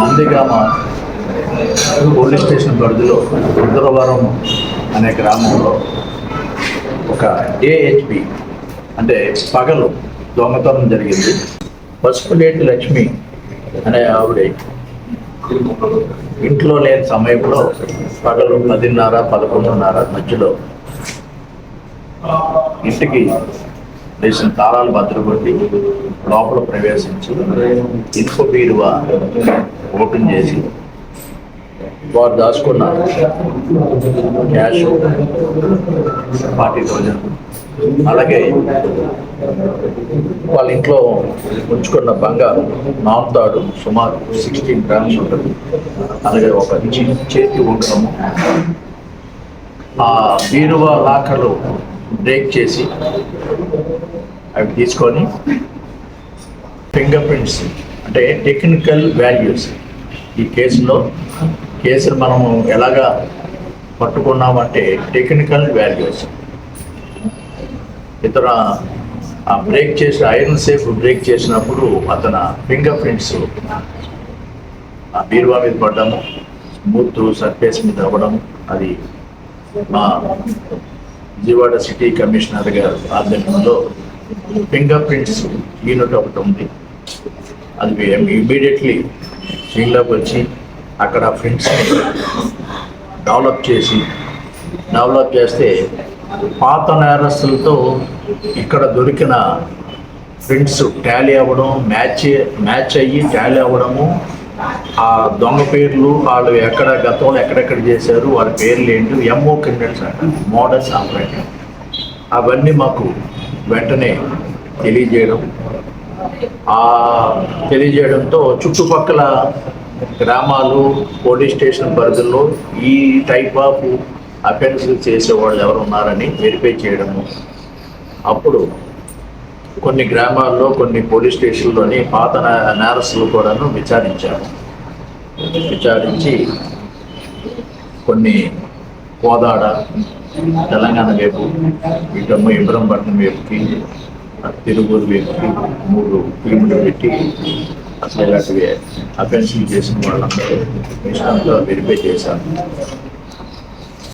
Nandigram police station పరిధిలో రుద్రవరం అనే గ్రామంలో ఒక ఏహెచ్పి అంటే పగలు దొంగతనం జరిగింది. పసుపులేటి లక్ష్మి అనే ఆవిడ ఇంట్లో లేని సమయంలో పగలు పదిన్నర పదకొండున్నర మధ్యలో ఇంటికి వేసిన తాళాలు భద్రకొట్టి లోపల ప్రవేశించి ఇనుప బీరువా ఓపెన్ చేసి వారు దాచుకున్న క్యాష్ ఫార్టీ థౌజండ్ అలాగే వాళ్ళ ఇంట్లో ఉంచుకున్న బంగారం నాంతాడు సుమారు సిక్స్టీన్ గ్రామ్స్ ఉంటుంది. అలాగే ఒక చేతి ఉండడము ఆ బీరువా లాకర్లు బ్రేక్ చేసి అవి తీసుకొని ఫింగర్ ప్రింట్స్ అంటే టెక్నికల్ వాల్యూస్ ఈ కేసులో కేసును మనము ఎలాగా పట్టుకున్నామంటే టెక్నికల్ వాల్యూస్ ఇతర ఆ బ్రేక్ చేసి ఐరన్ సేఫ్ బ్రేక్ చేసినప్పుడు అతను ఫింగర్ ప్రింట్స్ ఆ బీరువా మీద పడ్డము స్మూత్ సర్ఫేస్ మీద అవ్వడము అది మా విజయవాడ సిటీ కమిషనర్ గారు ఆధ్వర్యంలో ఫింగర్ ప్రింట్స్ యూనిట్ ఒకటి ఉంది. అది ఇమీడియట్లీ ఫీల్డ్లోకి వచ్చి అక్కడ ప్రింట్స్ డెవలప్ చేసి డెవలప్ చేస్తే పాత నేరస్తులతో ఇక్కడ దొరికిన ప్రింట్స్ టాలీ అవ్వడం మ్యాచ్ మ్యాచ్ అయ్యి టాలీ అవ్వడము ఆ దొంగ పేర్లు వాళ్ళు ఎక్కడ గతంలో ఎక్కడెక్కడ చేశారు వాళ్ళ పేర్లు ఏంటి ఎంఓ క్రిమినల్స్ అంట మోడల్స్ ఆపరేటర్ అవన్నీ మాకు వెంటనే తెలియజేయడం. ఆ తెలియజేయడంతో చుట్టుపక్కల గ్రామాలు పోలీస్ స్టేషన్ పరిధిలో ఈ టైప్ ఆఫ్ అఫెన్స్ చేసేవాళ్ళు ఎవరు ఉన్నారని వెరిఫై చేయడము. అప్పుడు కొన్ని గ్రామాల్లో కొన్ని పోలీస్ స్టేషన్లోని పాత నేరస్తులు కూడాను విచారించారు. విచారించి కొన్ని కోదాడ తెలంగాణ వైపు ఇటమ్మ ఇబ్రహంపట్నం వైపుకి తిరుపూరు వైపుకి మూడు టీములు పెట్టి అసలు ఇలాంటివి అఫెన్సింగ్ చేసిన వాళ్ళందరూ విషయంలో వెరిఫై చేశారు.